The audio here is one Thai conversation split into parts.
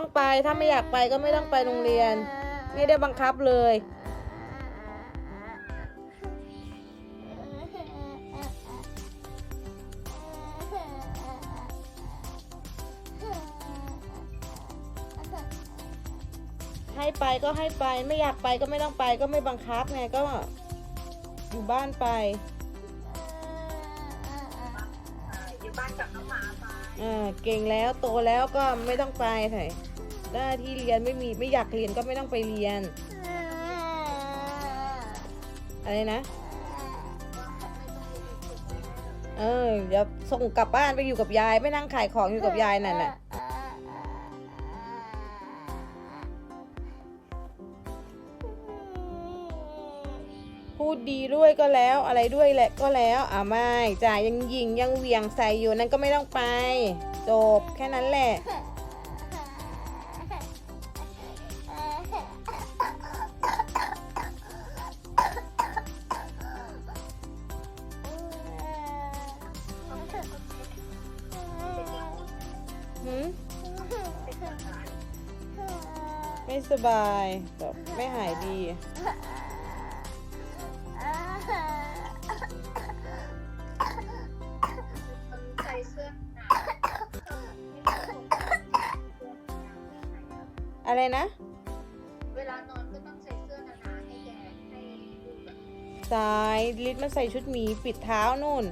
ต้องไป ถ้าไม่อยากไปก็ไม่ต้องไปโรงเรียน ไม่ได้บังคับเลย ให้ไปก็ให้ไป ไม่อยากไปก็ไม่ต้องไป ก็ไม่บังคับไง ก็อยู่บ้านไป อยู่บ้านกับน้องหมาไปอ่าเก่งแล้วโตแล้วก็ไม่ต้องไปไถ่ หน้าที่เรียนไม่มีไม่อยากเรียนก็ไม่ต้องไปเรียน อะไรนะ เออเดี๋ยวส่งกลับบ้านไปอยู่กับยายไม่นั่งขายของอยู่กับยายนั่นน่ะพูดดีด้วยก็แล้วอะไรด้วยแหละก็แล้วอ่าไม่จ่ายยังยิงยังเวียงใส่อยู่นั่นก็ไม่ต้องไป จบแค่นั้นแหละ บายแบบไม่หายดี ใส่เสื้อหนาวอะไรนะ เวลานอนก็ต้องใส่เสื้อหนาๆให้แกให้ดูแบบสายลิศมันใส่ชุดหมีปิดเท้านู่น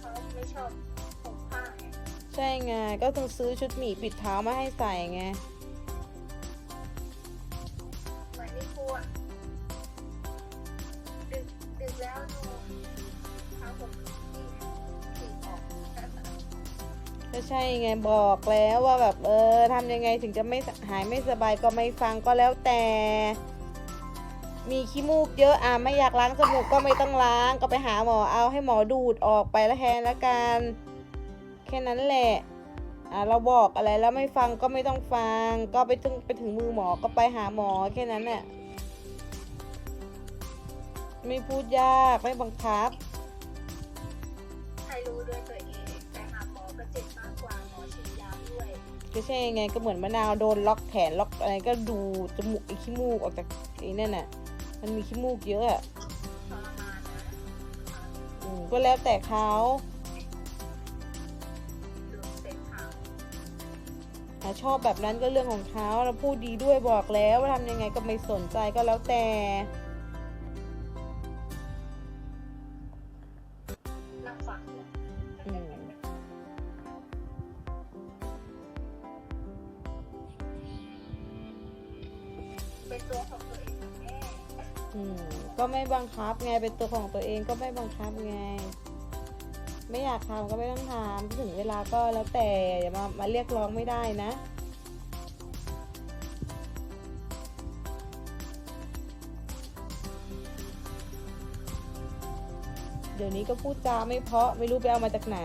เขาไม่ชอบผมผ้าไง ใช่ไง ก็ต้องซื้อชุดหมีปิดเท้ามาให้ใส่ไง ไงบอกแล้วว่าแบบเออทำยังไงถึงจะไม่หายไม่สบายก็ไม่ฟังก็แล้วแต่ มีขี้มูกเยอะอะไม่อยากล้างจมูกก็ไม่ต้องล้างก็ไปหาหมอเอาให้หมอดูดออกไปแล้วแทนละกันแค่นั้นแหละอะเราบอกอะไรแล้วไม่ฟังก็ไม่ต้องฟัง ก็ไปถึงไปถึงมือหมอก็ไปหาหมอแค่นั้นแหละไม่พูดยากไม่บังคับ ก็ใช่ไงก็เหมือนมะนาวโดนล็อกแขนล็อกอะไรก็ดูจมูกไอ้ขี้มูกออกจากไอ้นั่นน่ะ มันมีขี้มูกเยอะอะทรมานนะอืมก็แล้วแต่เขาดูเสร็จข่าวอะชอบแบบนั้นก็เรื่องของเขาเราพูดดีด้วยบอกแล้วว่าทำยังไงก็ไม่สนใจก็แล้วแต่ บังคับไงเป็นตัวของตัวเองก็ไม่บังคับไง ไม่อยากทำก็ไม่ต้องทำถึงเวลาก็แล้วแต่อย่ามามาเรียกร้องไม่ได้นะเดี๋ยวนี้ก็พูดจาไม่เพาะไม่รู้ไปเอามาจากไหน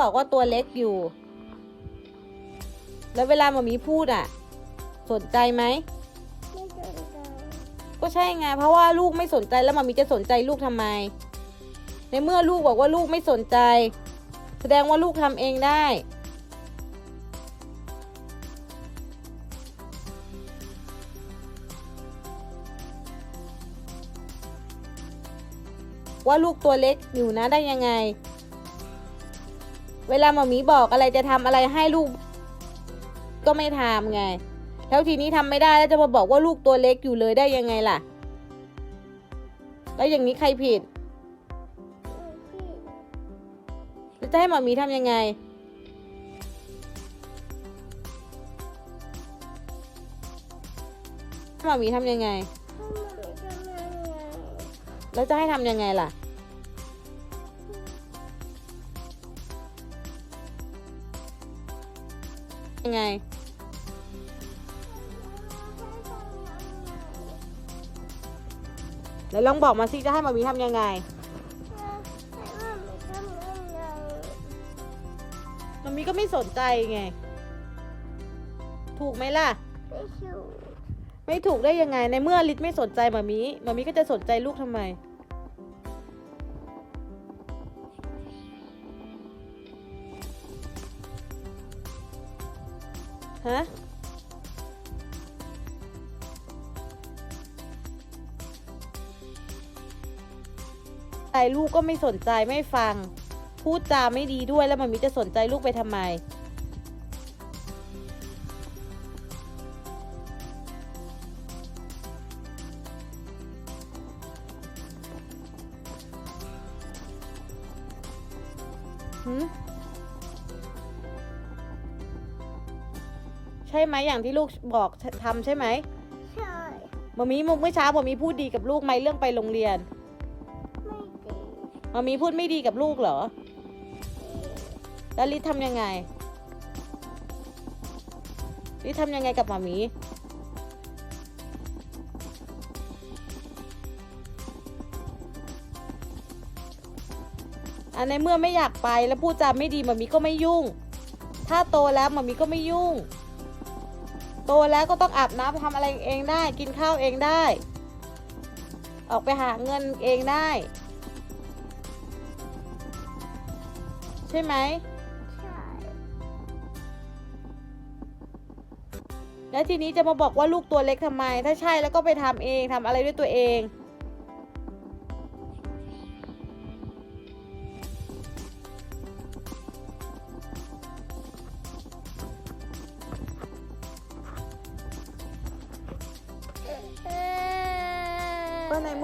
บอกว่าตัวเล็กอยู่ แล้วเวลามามีพูดอะ สนใจไหม ไม่สนใจก็ใช่ไง เพราะว่าลูกไม่สนใจแล้วมามีจะสนใจลูกทำไม ในเมื่อลูกบอกว่าลูกไม่สนใจ แสดงว่าลูกทำเองได้ ว่าลูกตัวเล็กอยู่นะได้ยังไง เวลาหมามีบอกอะไรจะทำอะไรให้ลูก ก็ไม่ทำไง แล้วทีนี้ทำไม่ได้แล้วจะมาบอกว่าลูกตัวเล็กอยู่เลยได้ยังไงล่ะ แล้วอย่างนี้ใครผิดแล้วจะให้หมอมีทำยังไง หมอมีทำยังไงทำไมทำยังไง แล้วจะให้ทำยังไงล่ะ ยังไง แล้วลองบอกมาสิจะให้หมอมีทำยังไงให้มันทำยังไงมันมีก็ไม่สนใจไง ถูกไหมล่ะไม่ชูไม่ถูกได้ยังไงในเมื่อลิศไม่สนใจมามีมามีก็จะสนใจลูกทำไม ฮะใจลูกก็ไม่สนใจไม่ฟัง พูดจาไม่ดีด้วยแล้วมันมีจะสนใจลูกไปทำไม ไหมอย่างที่ลูกบอกทำใช่ไหมใช่มามีเมื่อเช้ามามีพูดดีกับลูกไหมเรื่องไปโรงเรียนไม่ดีมามีพูดไม่ดีกับลูกเหรอแล้วลิศทำยังไงลิศทำยังไงกับมามีอันในเมื่อไม่อยากไปแล้วพูดจาไม่ดีมามีก็ไม่ยุ่ง ถ้าโตแล้วมามีก็ไม่ยุ่ง โตแล้วก็ต้องอาบน้ำทำอะไรเองได้ กินข้าวเองได้ ออกไปหาเงินเองได้ ใช่ไหมใช่แล้วทีนี้จะมาบอกว่าลูกตัวเล็กทำไม ถ้าใช่แล้วก็ไปทำเองทำอะไรด้วยตัวเอง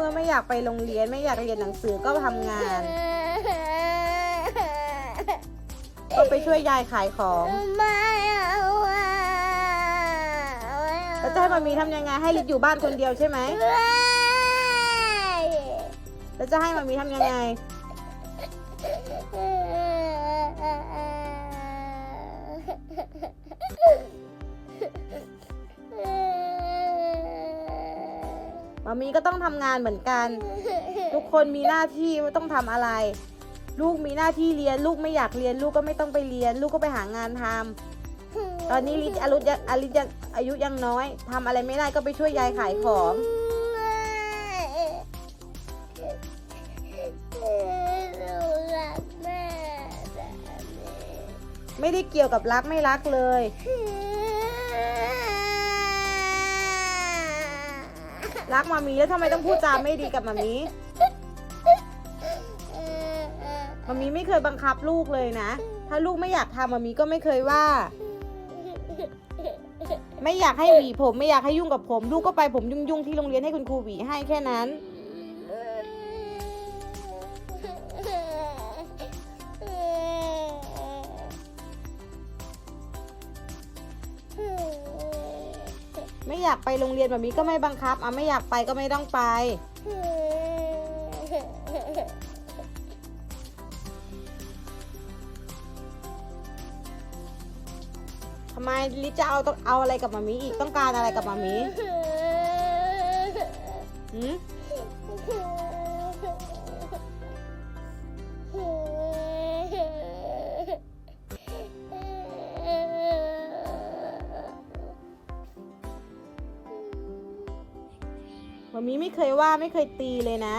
มื่อไม่อยากไปโรงเรียนไม่อยากเรียนหนังสือก็ทำงาน ก็ไปช่วยยายขายของไม่เอาอะแล้วจะให้มามีทำยังไงให้ลิศอยู่บ้านคนเดียวใช่ไหมไม่แล้วจะให้มามีทำยังไง มามีก็ต้องทำงานเหมือนกัน ทุกคนมีหน้าที่ว่าต้องทำอะไร ลูกมีหน้าที่เรียน ลูกไม่อยากเรียน ลูกก็ไม่ต้องไปเรียน ลูกก็ไปหางานทำตอนนี้ลิศอารุยังอาริยังอายุยังน้อยทำอะไรไม่ได้ก็ไปช่วยยายขายของหนูรักแม่แต่แม่ไม่ได้เกี่ยวกับรักไม่รักเลย รักมามีแล้วทำไมต้องพูดจาไม่ดีกับมามีมามีไม่เคยบังคับลูกเลยนะ ถ้าลูกไม่อยากทำมามีก็ไม่เคยว่า ไม่อยากให้หวีผม ไม่อยากให้ยุ่งกับผม ลูกก็ไปผมยุ่งๆที่โรงเรียนให้คุณครูหวีให้แค่นั้นากไปโรงเรียนแบบนี้ก็ไม่บังคับอะไม่อยากไปก็ไม่ต้องไป ทำไมลิซจะเอาต้องเอาอะไรกับมามีอีกต้องการอะไรกับมามี เคยว่าไม่เคยตีเลยนะ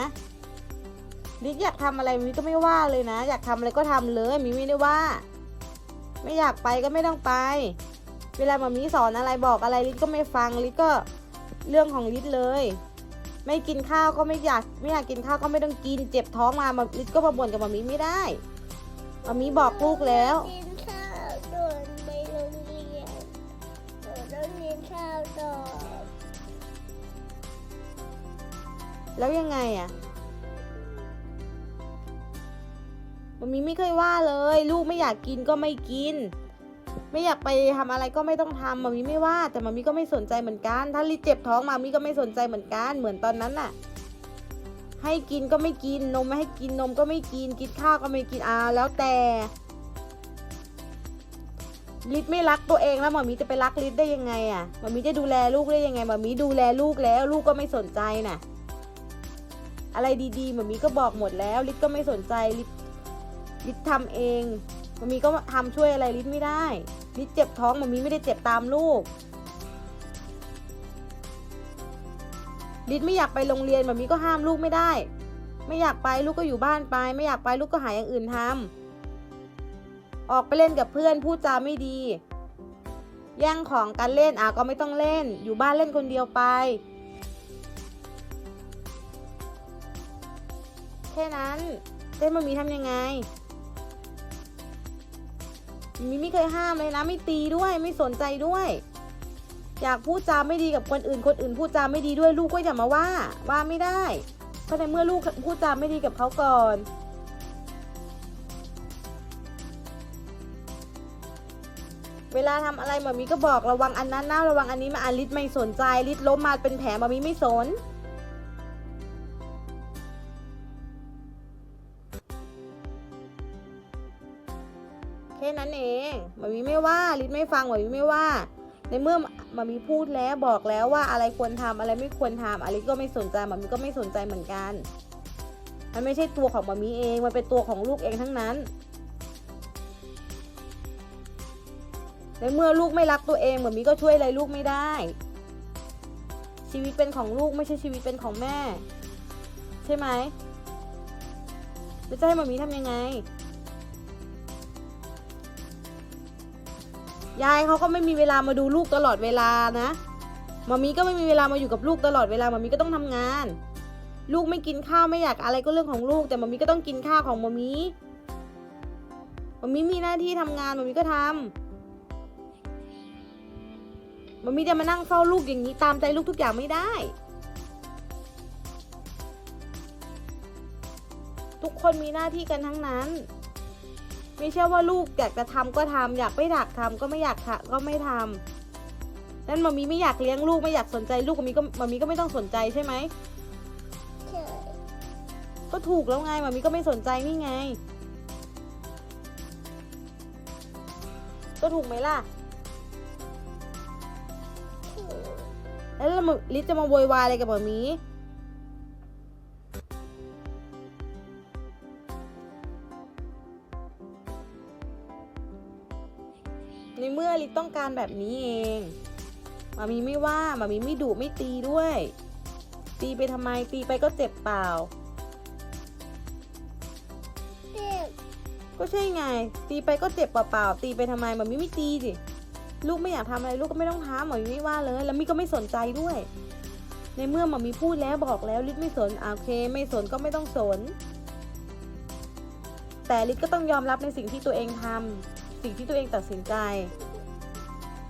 ลิซอยากทำอะไรมามีก็ไม่ว่าเลยนะ อยากทำอะไรก็ทำเลยมีไม่ได้ว่า ไม่อยากไปก็ไม่ต้องไป เวลามามีสอนอะไรบอกอะไรลิศก็ไม่ฟังลิศก็เรื่องของลิศเลย ไม่กินข้าวก็ไม่อยากไม่อยากกินข้าวก็ไม่ต้องกิน เจ็บท้องมามาลิศก็มาบ่นกับมามีไม่ได้มามีบอกลูกแล้ว แล้วยังไงอะมามีไม่เคยว่าเลย ลูกไม่อยากกินก็ไม่กิน ไม่อยากไปทำอะไรก็ไม่ต้องทำมามีไม่ว่า แต่มามีก็ไม่สนใจเหมือนกัน ถ้าลิเจ็บท้องมามีก็ไม่สนใจเหมือนกัน เหมือนตอนนั้นน่ะ ให้กินก็ไม่กิน นมไม่ให้กินนมก็ไม่กิน กินข้าวก็ไม่กินอ่าแล้วแต่ลิศไม่รักตัวเองแล้วมามีจะไปรักลิศได้ยังไงอะมามีจะดูแลลูกได้ยังไงมามีดูแลลูกแล้ว ลูกก็ไม่สนใจน่ะ อะไรดีๆมามีก็บอกหมดแล้ว ลิศก็ไม่สนใจลิศลิศทำเองมามีก็ทำช่วยอะไรลิศไม่ได้ ลิศเจ็บท้องมามีไม่ได้เจ็บตามลูกลิศไม่อยากไปโรงเรียนมามีก็ห้ามลูกไม่ได้ ไม่อยากไปลูกก็อยู่บ้านไป ไม่อยากไปลูกก็หาอย่างอื่นทำออกไปเล่นกับเพื่อนพูดจาไม่ดี แย่งของกันเล่นอะก็ไม่ต้องเล่น อยู่บ้านเล่นคนเดียวไป แค่นั้นเต้นมามีทำยังไงมีไม่เคยห้ามเลยนะ ไม่ตีด้วยไม่สนใจด้วย อยากพูดจาไม่ดีกับคนอื่น คนอื่นพูดจาไม่ดีด้วยลูกก็อย่ามาว่า ว่าไม่ได้เพราะในเมื่อลูกพูดจาไม่ดีกับเขาก่อนเวลาทำอะไรหมามีก็บอกระวังอันนั้นนะระวังอันนี้มาอาลิศไม่สนใจลิศล้มมาเป็นแผลหมามีไม่สน ค่นั้นเองมามีไม่ว่าลิศไม่ฟังหมามีไม่ว่า ในเมื่อมามีพูดแล้วบอกแล้วว่าอะไรควรทำอะไรไม่ควรทำอาลิศก็ไม่สนใจมามีก็ไม่สนใจเหมือนกัน มันไม่ใช่ตัวของมามีเอง มันเป็นตัวของลูกเองทั้งนั้นในเมื่อลูกไม่รักตัวเองเหมือนมีก็ช่วยอะไรลูกไม่ได้ ชีวิตเป็นของลูกไม่ใช่ชีวิตเป็นของแม่ ใช่ไหมแล้วจะให้มามีทำยังไง ยายเขาก็ไม่มีเวลามาดูลูกตลอดเวลานะมามีก็ไม่มีเวลามาอยู่กับลูกตลอดเวลามามีก็ต้องทำงาน ลูกไม่กินข้าวไม่อยากอะไรก็เรื่องของลูก แต่มามีก็ต้องกินข้าวของมามีมามีมีหน้าที่ทำงานมามีก็ทำมันมีจะมานั่งเฝ้าลูกอย่างนี้ตามใจลูกทุกอย่างไม่ได้ ทุกคนมีหน้าที่กันทั้งนั้น ไม่ใช่ว่าลูกอยากจะทำก็ทำอยากไม่อยากทำก็ไม่อยากทำก็ไม่ทำนั้นมามีไม่อยากเลี้ยงลูกไม่อยากสนใจลูกมามีก็มามีก็ไม่ต้องสนใจใช่ไหมใช่ก็ถูกแล้วไงมามีก็ไม่สนใจนี่ไง ก็ถูกไหมล่ะถูกแล้วเรามาลิซจะมาโวยวายอะไรกับหมามีื่อลิต้องการแบบนี้เองมามีไม่ว่ามามีไม่ดุไม่ตีด้วย ตีไปทำไมตีไปก็เจ็บเปล่าเด็กก็ใช่ไง ตีไปก็เจ็บเปล่าๆตีไปทำไมมามีไม่ตีดิลูกไม่อยากทำอะไรลูกก็ไม่ต้องทำหมามีไม่ว่าเลย แล้วมีก็ไม่สนใจด้วย ในเมื่อหมามีพูดแล้วบอกแล้วลิศไม่สนโอเค ไม่สนก็ไม่ต้องสน แต่ลิศก็ต้องยอมรับในสิ่งที่ตัวเองทำสิ่งที่ตัวเองตัดสินใจ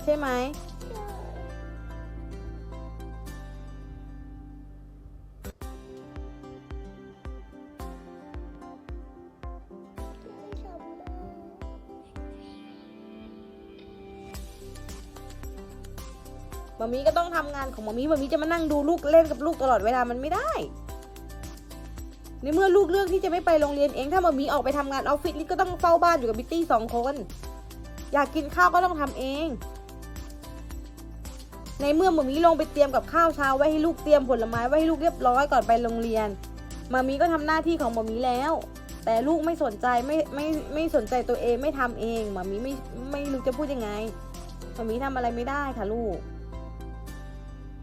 ใช่ไหมมามีก็ต้องทำงานของมามีมามีจะมานั่งดูลูกเล่นกับลูกตลอดเวลามันไม่ได้ ในเมื่อลูกเลือกที่จะไม่ไปโรงเรียนเอง ถ้ามามีออกไปทำงานออฟฟิศลิศก็ต้องเฝ้าบ้านอยู่กับบิตตี้สองคน อยากกินข้าวก็ต้องทำเอง ในเมื่อหมามีลงไปเตรียมกับข้าวเช้าไว้ให้ลูกเตรียมผลไม้ไว้ให้ลูกเรียบร้อยก่อนไปโรงเรียนหมามีก็ทำหน้าที่ของหมามีแล้ว แต่ลูกไม่สนใจไม่ไม่ไม่สนใจตัวเองไม่ทำเองหมามีไม่ไม่รู้จะพูดยังไงหมามีทำอะไรไม่ได้ค่ะลูก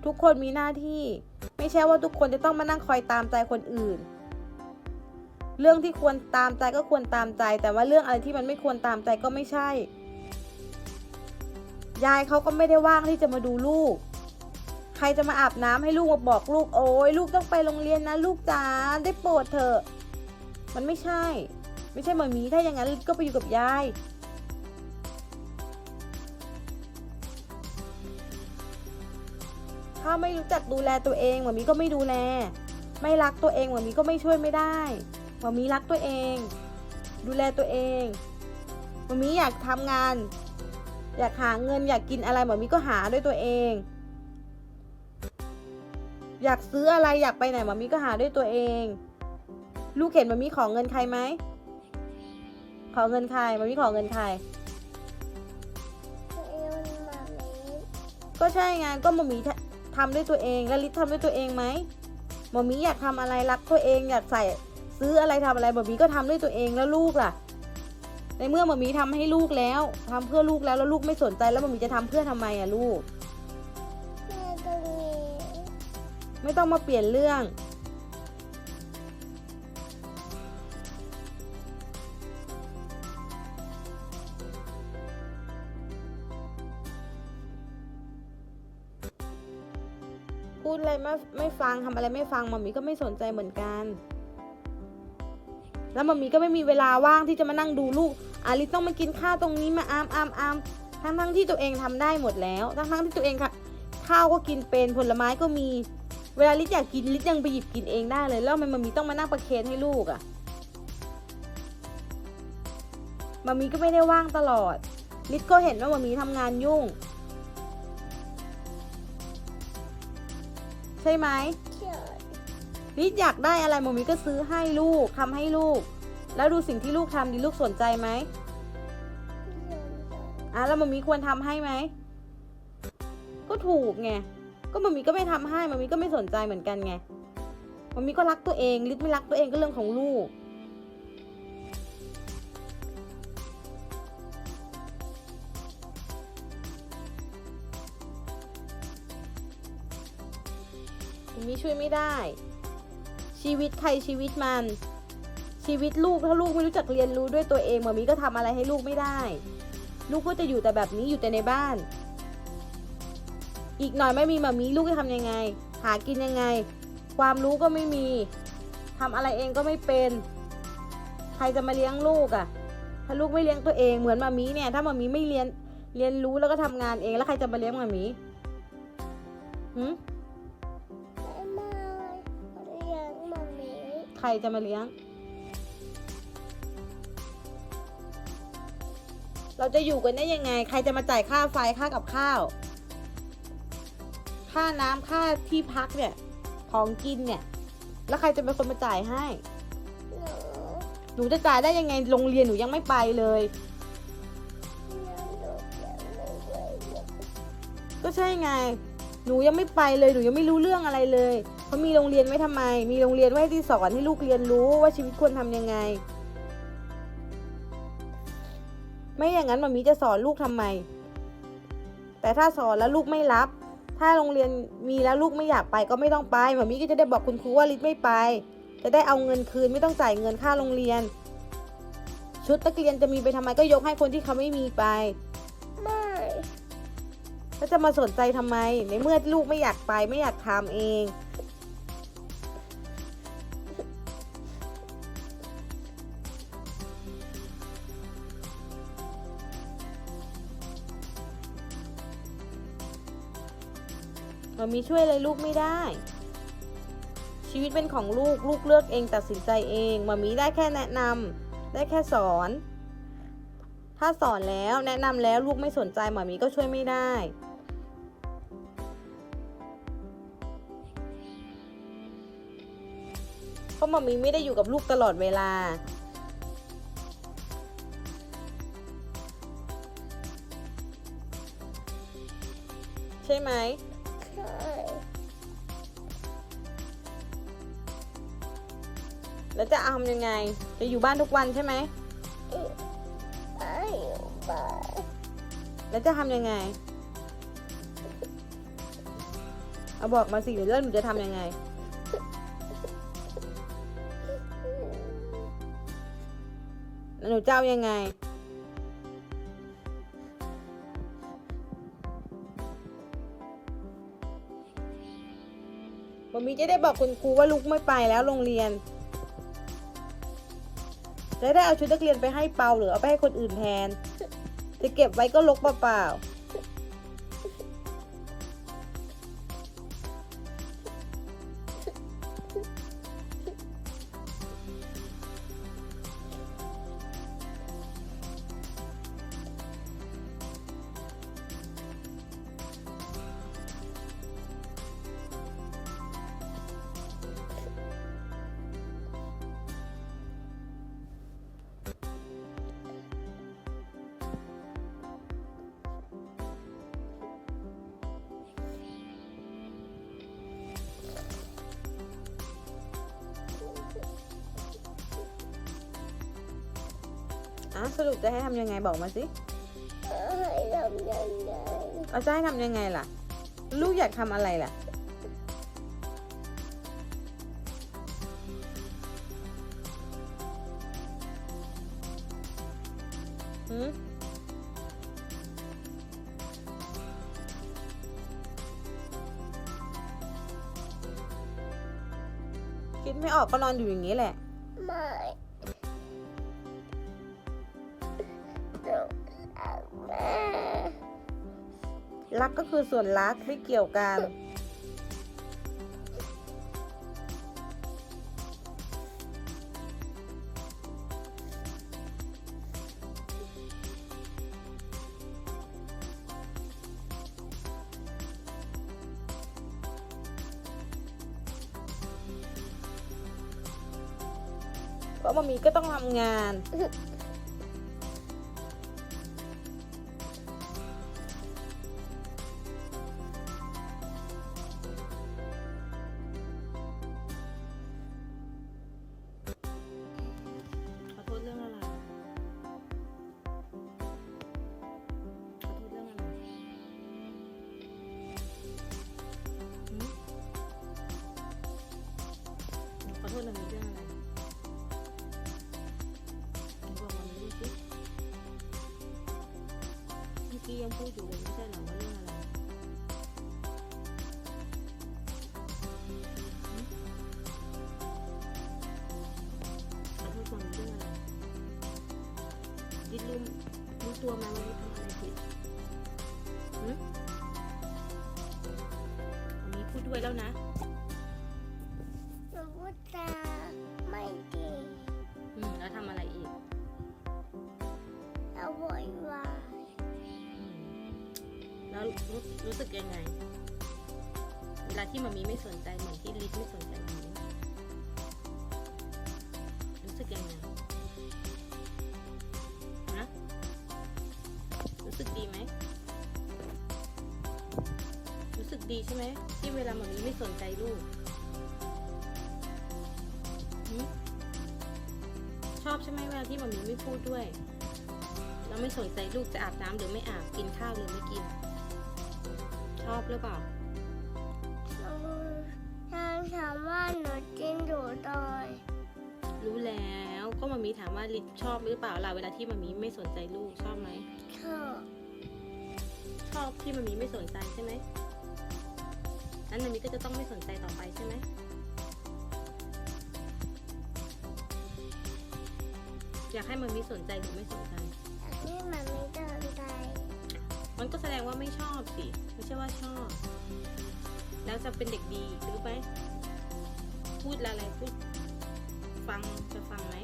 ทุกคนมีหน้าที่ ไม่ใช่ว่าทุกคนจะต้องมานั่งคอยตามใจคนอื่น เรื่องที่ควรตามใจก็ควรตามใจ แต่ว่าเรื่องอะไรที่มันไม่ควรตามใจก็ไม่ใช่ ยายเขาก็ไม่ได้ว่างที่จะมาดูลูก ใครจะมาอาบน้ำให้ลูกมาบอกลูกโอ้ยลูกต้องไปโรงเรียนนะ ลูกจ๋าได้โปรดเถอะ มันไม่ใช่ ไม่ใช่หมามีถ้าอย่างนั้นก็ไปอยู่กับยายถ้าไม่รู้จักดูแลตัวเองหมามีก็ไม่ดูแล ไม่รักตัวเองหมามีก็ไม่ช่วยไม่ได้หมามีรักตัวเอง ดูแลตัวเองหมามีอยากทำงาน อยากหาเงินอยากกินอะไรหมามีก็หาด้วยตัวเอง อยากซื้ออะไรอยากไปไหนหมามีก็หาด้วยตัวเอง ลูกเห็นหมามีขอเงินใครไหมขอเงินใครหมามีขอเงินใครก็ใช่ไงก็หมามีททำด้วยตัวเองแล้วลิศทำด้วยตัวเองไหมหมามีอยากทำอะไรรักตัวเองอยากใส่ซื้ออะไรทำอะไรหมามีก็ทำด้วยตัวเองแล้วลูกล่ะ ในเมื่อมามีทำให้ลูกแล้วทำเพื่อลูกแล้วแล้วลูกไม่สนใจแล้วมามีจะทำเพื่อทำไมอะลูกแม่ตรงนี้ไม่ต้องมาเปลี่ยนเรื่อง พูดอะไรไม่ไม่ฟังทำอะไรไม่ฟังมัมมี่ก็ไม่สนใจเหมือนกันแล้วมัมมี่ก็ไม่มีเวลาว่างที่จะมานั่งดูลูก อาลิต้องมากินข้าวตรงนี้มาอามอามอามทั้งทั้งๆที่ตัวเองทำได้หมดแล้ว ทั้งทั้งๆที่ตัวเองค่ะ ข้าวก็กินเป็นผลไม้ก็มี เวลาลิศอยากกินลิศยังไปหยิบกินเองได้เลย แล้วทำไมันมัมมี่ต้องมานั่งประเคนให้ลูกอะ่ะมัมมี่ก็ไม่ได้ว่างตลอด ลิศก็เห็นว่ามัมมี่ทำงานยุ่ง ใช่ไหมเฉยลิศอยากได้อะไรมัมมี่ก็ซื้อให้ลูกทำให้ลูก แล้วดูสิ่งที่ลูกทำดิลูกสนใจไหมอะแล้วมัมมี่ควรทำให้ไหม ก็ถูกไง ก็มัมมี่ก็ไม่ทำให้มัมมี่ก็ไม่สนใจเหมือนกันไงมัมมี่ก็รักตัวเองลิศไม่รักตัวเองก็เรื่องของลูกมัมมี่ช่วยไม่ได้ ชีวิตใครชีวิตมัน ชีวิตลูกถ้าลูกไม่รู้จักเรียนรู้ด้วยตัวเองมัมมี่ก็ทำอะไรให้ลูกไม่ได้ ลูกก็จะอยู่แต่แบบนี้อยู่แต่ในบ้าน อีกหน่อยไม่มีมัมมี่ลูกจะทำยังไง หากินยังไง ความรู้ก็ไม่มีทำอะไรเองก็ไม่เป็น ใครจะมาเลี้ยงลูกอะ่ะ ถ้าลูกไม่เลี้ยงตัวเองเหมือนมัมมี่เนี่ย ถ้ามัมมี่ไม่เรียนเรียนรู้แล้วก็ทำงานเองแล้วใครจะมาเลี้ยงมัมมี่หืมไม่มาเลี้ยงมามีใครจะมาเลี้ยง เราจะอยู่กันได้ยังไง ใครจะมาจ่ายค่าไฟค่ากับข้าว ค่าน้ำค่าที่พักเนี่ย ของกินเนี่ย แล้วใครจะเป็นคนมาจ่ายให้ หนูจะจ่ายได้ยังไง โรงเรียนหนูยังไม่ไปเลยเลี้ยงลูกยังไม่ไหวเลยก็ใช่ไง หนูยังไม่ไปเลย หนูยังไม่รู้เรื่องอะไรเลยเขามีโรงเรียนไว้ทำไม มีโรงเรียนไว้ที่สอนให้ลูกเรียนรู้ว่าชีวิตควรทำยังไง ไม่อย่างนั้นมามีจะสอนลูกทำไม แต่ถ้าสอนแล้วลูกไม่รับ ถ้าโรงเรียนมีแล้วลูกไม่อยากไปก็ไม่ต้องไปมามีก็จะได้บอกคุณครูว่าลิศไม่ไป จะได้เอาเงินคืนไม่ต้องจ่ายเงินค่าโรงเรียน ชุดนักเรียนจะมีไปทำไมก็ยกให้คนที่เขาไม่มีไปไม่แล้วจะมาสนใจทำไม ในเมื่อลูกไม่อยากไปไม่อยากทำเอง มันมีช่วยอะไรลูกไม่ได้ ชีวิตเป็นของลูกลูกเลือกเองตัดสินใจเองมามีได้แค่แนะนำได้แค่สอน ถ้าสอนแล้วแนะนำแล้วลูกไม่สนใจหมามีก็ช่วยไม่ได้เพราะหมามีไม่ได้อยู่กับลูกตลอดเวลา ใช่ไหม แล้วจะเอาทำยังไง จะอยู่บ้านทุกวันใช่ไหมไปอยู่บ้านแล้วจะทำยังไง เอาบอกมาสิเดี๋ยวเรื่องหนูจะทำยังไงแล้วหนูจะเอายังไงวันนี้จะได้บอกคุณครูว่าลูกไม่ไปแล้วโรงเรียน จะได้เอาชุดนักเรียนไปให้เปาหรือเอาไปให้คนอื่นแทน จะเก็บไว้ก็ลกเปล่าๆ อะสรุปจะให้ทำยังไงบอกมาสิให้ทำยังไงเราจะให้ทำยังไงล่ะ ลูกอยากทำอะไรล่ะหืมคิดไม่ออกก็นอนอยู่อย่างนี้แหละ ไม่ รักก็คือส่วนรักไม่เกี่ยวกัน เพราะมามีก็ต้องทำงาน เมื่อกี้ยังพูด แล้รู้รู้สึกยังไง เวลาที่มามีไม่สนใจเหมือนที่ลิศไม่สนใจมามีรู้สึกยังไงนะรู้สึกดีไหมรู้สึกดีใช่ไหมที่เวลามามีไม่สนใจลูกชอบใช่ไหมเวลาที่มามีไม่พูดด้วย เราไม่สนใจลูกจะอาบน้ำหรือไม่อาบกินข้าวหรือไม่กิน อบหรือเปล่าหนูถามถามว่าหนูกินอยู่ตอยรู้แล้วก็มามีถามว่าลิศชอบหรือเปล่าล่ะเวลาที่มามีไม่สนใจลูกชอบไหมชอบชอบที่มามีไม่สนใจใช่ไหมนั้นมามีก็จะต้องไม่สนใจต่อไปใช่ไหมอยากให้มามีสนใจหรือไม่สนใจ มันก็แสดงว่าไม่ชอบสิ ไม่ใช่ว่าชอบ แล้วจะเป็นเด็กดีหรือไหมพูดอะไรพูด ฟังจะฟังไหม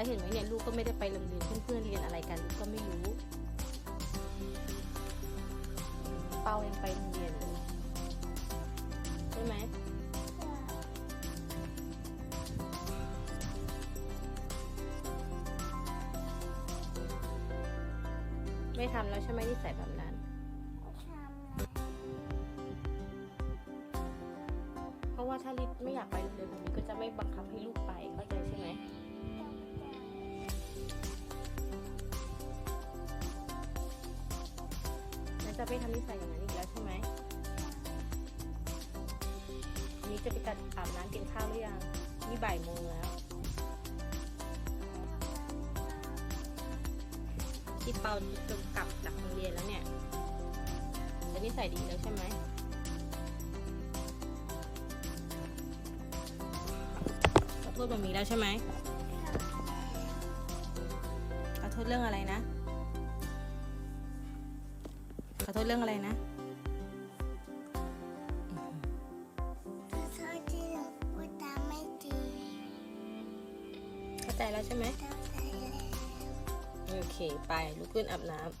แล้วเห็นไหมเนี่ยลูกก็ไม่ได้ไปโรงเรียนเพื่อนๆเรียนอะไรกันลูกก็ไม่รู้ จะไม่ทำนิสัยอย่างนั้นอีกแล้วใช่ไหมวันนี้จะไปกัดอาบน้ำกินข้าวหรือยัง นี่บ่ายโมงแล้วที่เปาจะกลับจากโรงเรียนแล้วเนี่ยจะนิสัยดีแล้วใช่ไหมขอโทษมามีแล้วใช่ไหมขอโทษเรื่องอะไรนะ รื่องอะไรนะขอโทษที่หนูพูดจาไม่ดีเข้าใจแล้วใช่ไหมต้องใส่แล้วโอเค ไปลุกขึ้นอาบน้ำ